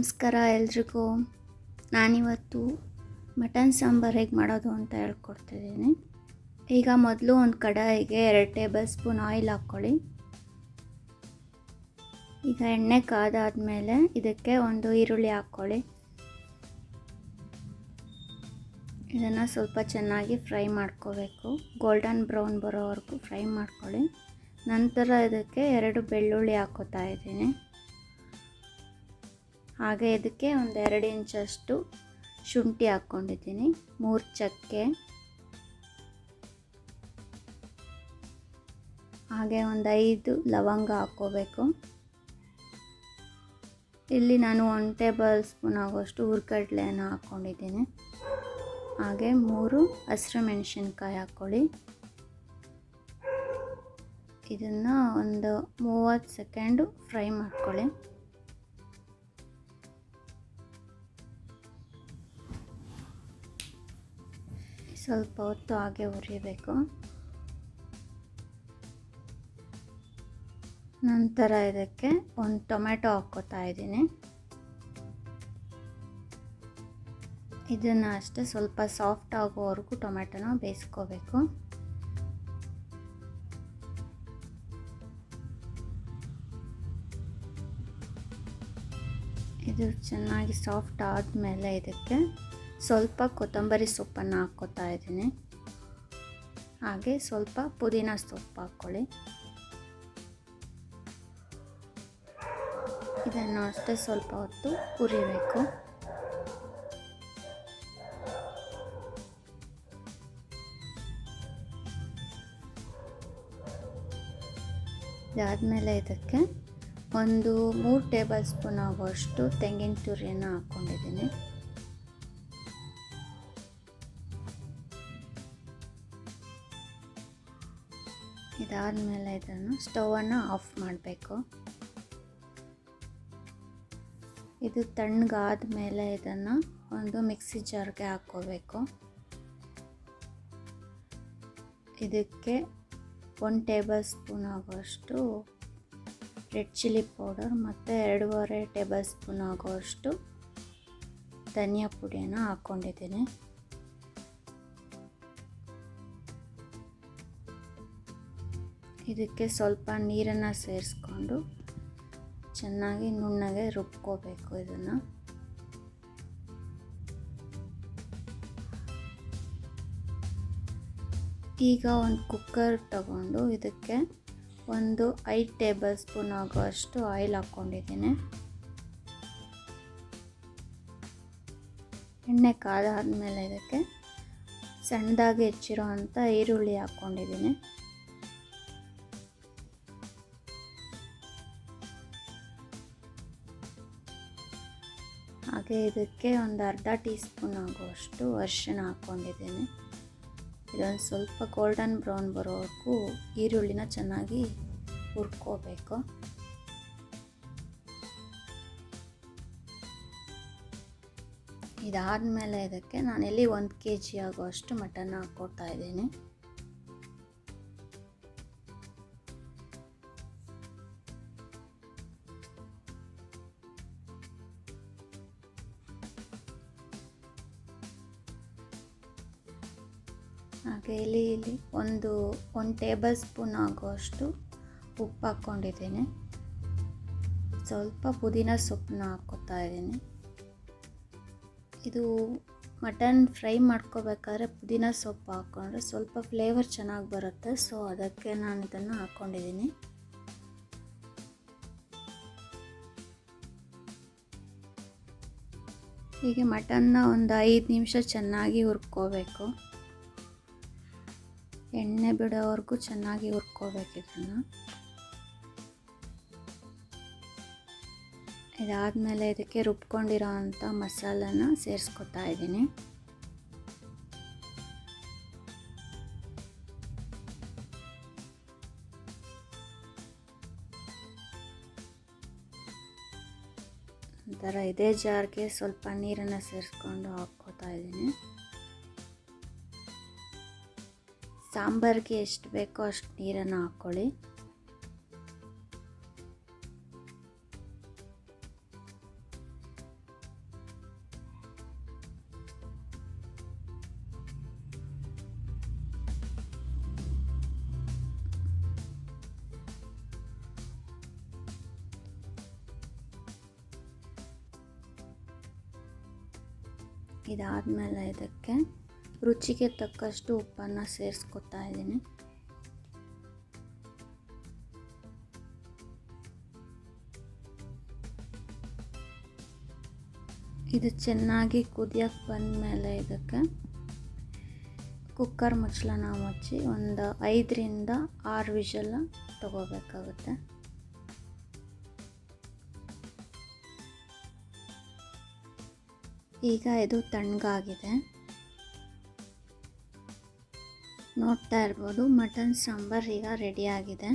ನಮಸ್ಕಾರ ಎಲ್ರಿಗೂ. ನಾನಿವತ್ತು ಮಟನ್ ಸಾಂಬಾರು ಹೇಗೆ ಮಾಡೋದು ಅಂತ ಹೇಳ್ಕೊಡ್ತಿದ್ದೀನಿ. ಈಗ ಮೊದಲು ಒಂದು ಕಡಾಯಿಗೆ ಎರಡು ಟೇಬಲ್ ಸ್ಪೂನ್ ಆಯಿಲ್ ಹಾಕ್ಕೊಳ್ಳಿ. ಈಗ ಎಣ್ಣೆ ಕಾದಾದ್ಮೇಲೆ ಇದಕ್ಕೆ ಒಂದು ಈರುಳ್ಳಿ ಹಾಕ್ಕೊಳ್ಳಿ. ಇದನ್ನು ಸ್ವಲ್ಪ ಚೆನ್ನಾಗಿ ಫ್ರೈ ಮಾಡ್ಕೋಬೇಕು. ಗೋಲ್ಡನ್ ಬ್ರೌನ್ ಬರೋವರೆಗೂ ಫ್ರೈ ಮಾಡ್ಕೊಳ್ಳಿ. ನಂತರ ಇದಕ್ಕೆ ಎರಡು ಬೆಳ್ಳುಳ್ಳಿ ಹಾಕೋತಾ ಇದ್ದೀನಿ. ಹಾಗೆ ಇದಕ್ಕೆ ಒಂದು ಎರಡು ಇಂಚಷ್ಟು ಶುಂಠಿ ಹಾಕ್ಕೊಂಡಿದ್ದೀನಿ. ಮೂರು ಚಕ್ಕೆ. ಹಾಗೆ ಒಂದು ಐದು ಲವಂಗ ಹಾಕ್ಕೋಬೇಕು. ಇಲ್ಲಿ ನಾನು ಒನ್ ಟೇಬಲ್ ಸ್ಪೂನ್ ಆಗೋಷ್ಟು ಹುರ್ಗಡ್ಲೆಯನ್ನು ಹಾಕ್ಕೊಂಡಿದ್ದೀನಿ. ಹಾಗೆ ಮೂರು ಹಸಿರು ಮೆಣಸಿನ್ಕಾಯಿ ಹಾಕ್ಕೊಳ್ಳಿ. ಇದನ್ನು ಒಂದು ಮೂವತ್ತು ಸೆಕೆಂಡು ಫ್ರೈ ಮಾಡ್ಕೊಳ್ಳಿ. ಸ್ವಲ್ಪ ಹೊತ್ತು ಹಾಗೆ ಹುರಿಬೇಕು. ನಂತರ ಇದಕ್ಕೆ ಒಂದು ಟೊಮೆಟೊ ಹಾಕ್ಕೋತಾ ಇದ್ದೀನಿ. ಇದನ್ನು ಅಷ್ಟೇ ಸ್ವಲ್ಪ ಸಾಫ್ಟ್ ಆಗೋವರೆಗೂ ಟೊಮೆಟೊನ ಬೇಯಿಸ್ಕೋಬೇಕು. ಇದು ಚೆನ್ನಾಗಿ ಸಾಫ್ಟ್ ಆದಮೇಲೆ ಇದಕ್ಕೆ ಸ್ವಲ್ಪ ಕೊತ್ತಂಬರಿ ಸೊಪ್ಪನ್ನು ಹಾಕ್ಕೋತಾ ಇದ್ದೀನಿ. ಹಾಗೆ ಸ್ವಲ್ಪ ಪುದೀನ ಸೊಪ್ಪು ಹಾಕ್ಕೊಳ್ಳಿ. ಇದನ್ನು ಅಷ್ಟೇ ಸ್ವಲ್ಪ ಹೊತ್ತು ಹುರಿಬೇಕು. ಇದಾದಮೇಲೆ ಇದಕ್ಕೆ ಒಂದು ಮೂರು ಟೇಬಲ್ ಸ್ಪೂನ್ ಆಗುವಷ್ಟು ತೆಂಗಿನ ತುರಿಯನ್ನು ಹಾಕ್ಕೊಂಡಿದ್ದೀನಿ. ಇದಾದಮೇಲೆ ಇದನ್ನು ಸ್ಟವನ್ನು ಆಫ್ ಮಾಡಬೇಕು. ಇದು ತಣ್ಣಗಾದ ಮೇಲೆ ಇದನ್ನು ಒಂದು ಮಿಕ್ಸಿ ಜಾರ್ಗೆ ಹಾಕ್ಕೋಬೇಕು. ಇದಕ್ಕೆ ಒನ್ ಟೇಬಲ್ ಸ್ಪೂನ್ ಆಗೋಷ್ಟು ರೆಡ್ ಚಿಲ್ಲಿ ಪೌಡರ್ ಮತ್ತು ಎರಡೂವರೆ ಟೇಬಲ್ ಸ್ಪೂನ್ ಆಗೋಷ್ಟು ಧನಿಯಾ ಪುಡಿಯನ್ನು ಹಾಕ್ಕೊಂಡಿದ್ದೀನಿ. ಇದಕ್ಕೆ ಸ್ವಲ್ಪ ನೀರನ್ನು ಸೇರಿಸ್ಕೊಂಡು ಚೆನ್ನಾಗಿ ನುಣ್ಣಗೆ ರುಬ್ಕೋಬೇಕು ಇದನ್ನು. ಈಗ ಒಂದು ಕುಕ್ಕರ್ ತಗೊಂಡು ಇದಕ್ಕೆ ಒಂದು ಐದು ಟೇಬಲ್ ಸ್ಪೂನ್ ಆಗುವಷ್ಟು ಆಯಿಲ್ ಹಾಕ್ಕೊಂಡಿದ್ದೀನಿ. ಎಣ್ಣೆ ಕಾದಾದ್ಮೇಲೆ ಇದಕ್ಕೆ ಸಣ್ಣದಾಗಿ ಹೆಚ್ಚಿರೋ ಅಂಥ ಈರುಳ್ಳಿ ಹಾಕ್ಕೊಂಡಿದ್ದೀನಿ. ಹಾಗೆ ಇದಕ್ಕೆ ಒಂದು ಅರ್ಧ ಟೀ ಸ್ಪೂನ್ ಆಗುವಷ್ಟು ಅರಿಶಿಣ ಹಾಕ್ಕೊಂಡಿದ್ದೀನಿ. ಇದೊಂದು ಸ್ವಲ್ಪ ಗೋಲ್ಡನ್ ಬ್ರೌನ್ ಬರೋವರೆಗೂ ಈರುಳ್ಳಿನ ಚೆನ್ನಾಗಿ ಹುರ್ಕೋಬೇಕು. ಇದಾದಮೇಲೆ ಇದಕ್ಕೆ ನಾನಿಲ್ಲಿ ಒಂದು ಕೆ ಜಿ ಆಗುವಷ್ಟು ಮಟನ್ ಹಾಕ್ಕೊಡ್ತಾ ಇದ್ದೀನಿ. ಹಾಗೆ ಇಲ್ಲಿ ಇಲ್ಲಿ ಒಂದು ಒಂದು ಟೇಬಲ್ ಸ್ಪೂನ್ ಆಗುವಷ್ಟು ಉಪ್ಪು ಹಾಕ್ಕೊಂಡಿದ್ದೇನೆ. ಸ್ವಲ್ಪ ಪುದೀನ ಸೊಪ್ಪನ್ನ ಹಾಕ್ಕೋತಾ ಇದ್ದೀನಿ. ಇದು ಮಟನ್ ಫ್ರೈ ಮಾಡ್ಕೋಬೇಕಾದ್ರೆ ಪುದೀನ ಸೊಪ್ಪು ಹಾಕ್ಕೊಂಡ್ರೆ ಸ್ವಲ್ಪ ಫ್ಲೇವರ್ ಚೆನ್ನಾಗಿ ಬರುತ್ತೆ. ಸೊ ಅದಕ್ಕೆ ನಾನು ಇದನ್ನು ಹಾಕ್ಕೊಂಡಿದ್ದೀನಿ. ಹೀಗೆ ಮಟನ್ನ ಒಂದು ಐದು ನಿಮಿಷ ಚೆನ್ನಾಗಿ ಹುರ್ಕೋಬೇಕು. ಎಣ್ಣೆ ಬಿಡೋವರೆಗೂ ಚೆನ್ನಾಗಿ ಹುರ್ಕೋಬೇಕು ಇದನ್ನು ಇದಾದಮೇಲೆ ಇದಕ್ಕೆ ರುಬ್ಕೊಂಡಿರೋ ಅಂಥ ಮಸಾಲನ ಸೇರಿಸ್ಕೊತಾ ಇದ್ದೀನಿ. ನಂತರ ಇದೇ ಜಾರ್ಗೆ ಸ್ವಲ್ಪ ನೀರನ್ನು ಸೇರಿಸ್ಕೊಂಡು ಹಾಕ್ಕೋತಾ ಇದ್ದೀನಿ. ಸಾಂಬಾರಿಗೆ ಎಷ್ಟು ಬೇಕೋ ಅಷ್ಟು ನೀರನ್ನು ಹಾಕ್ಕೊಳ್ಳಿ. ಇದಾದಮೇಲೆ ಇದಕ್ಕೆ ರುಚಿಗೆ ತಕ್ಕಷ್ಟು ಉಪ್ಪನ್ನು ಸೇರಿಸ್ಕೊತಾ ಇದ್ದೀನಿ. ಇದು ಚೆನ್ನಾಗಿ ಕುದಿಯೋಕ್ಕೆ ಬಂದಮೇಲೆ ಇದಕ್ಕೆ ಕುಕ್ಕರ್ ಮುಚ್ಚಳನ ಮುಚ್ಚಿ ಒಂದು ಐದರಿಂದ ಆರು ವಿಷಲ್ ತಗೋಬೇಕಾಗುತ್ತೆ. ಈಗ ಇದು ತಣ್ಣಗಾಗಿದೆ. ನೋಡ್ತಾ ಇರ್ಬೋದು. ಮಟನ್, ಸಾಂಬಾರ್ ಈಗ ರೆಡಿಯಾಗಿದೆ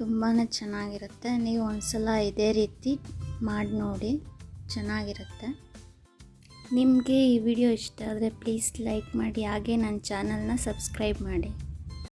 ತುಂಬಾ ಚೆನ್ನಾಗಿರುತ್ತೆ. ನೀವು ಒಂದ್ಸಲ ಇದೇ ರೀತಿ ಮಾಡಿ ನೋಡಿ, ಚೆನ್ನಾಗಿರುತ್ತೆ. ನಿಮಗೆ ಈ ವಿಡಿಯೋ ಇಷ್ಟ ಆದರೆ ಪ್ಲೀಸ್ ಲೈಕ್ ಮಾಡಿ, ಹಾಗೆ ನನ್ನ ಚಾನಲ್ನ ಸಬ್ಸ್ಕ್ರೈಬ್ ಮಾಡಿ.